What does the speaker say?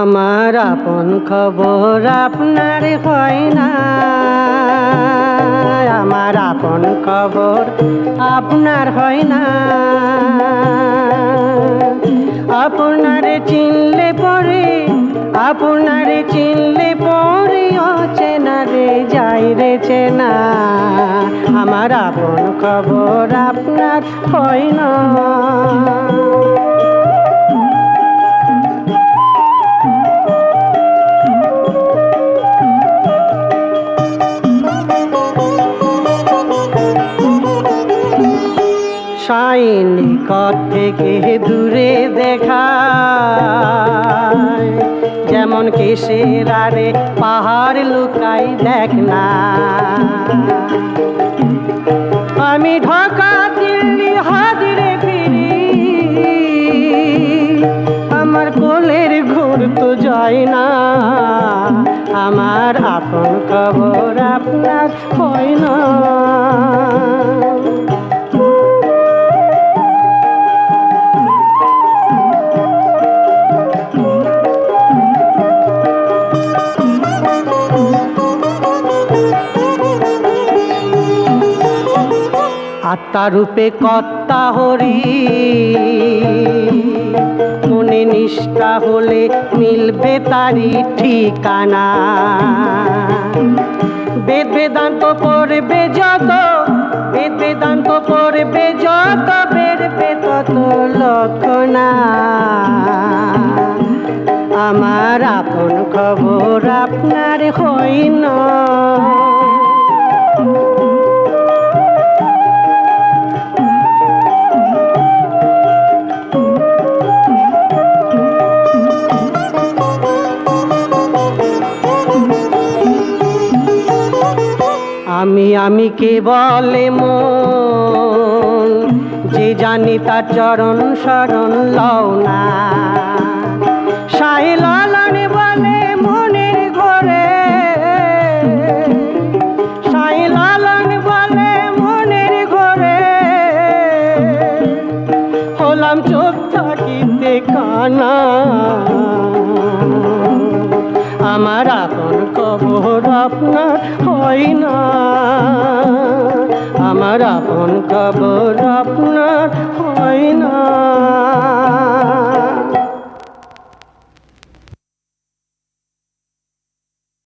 আমার আপন খবর আপনার হয় না। আমার আপন খবর আপনার হয় না। আপনার চিনলে পরে, আপনার চিনলে পরে অচেনা রে যাই রে চেনা। আমার আপন খবর আপনার হয় না। সাইনিকট থেকে দূরে দেখা যেমন কিসের আরে পাহাড় লুকাই দেখ না। আমি ঢাকা, দিল্লি, হাজিরে ফিরি। আমার কোলের ঘুর তো যায় না। আমার আপন খবর আপনার হয় না। আত্মারূপে কর্তা হরি। মনে নিষ্ঠা হলে মিলবে তারি ঠিকানা। বেদ বেদান্ত পড়বে যত, বেদ বেদান্ত পড়বে যত বেরবে তত লক্ষণা। আমার আপন খবর আপনার হয় না আমি কে বলে মন? যে জানি তার চরণ শরণ লও না। সাই বলে মনের ঘরে। সাই বলে মনের ঘরে। হলাম চোখ থাকিতে কানা। আমার আপন খবর আপনার হয় না। আমার আপন খবর আপনার হয় না।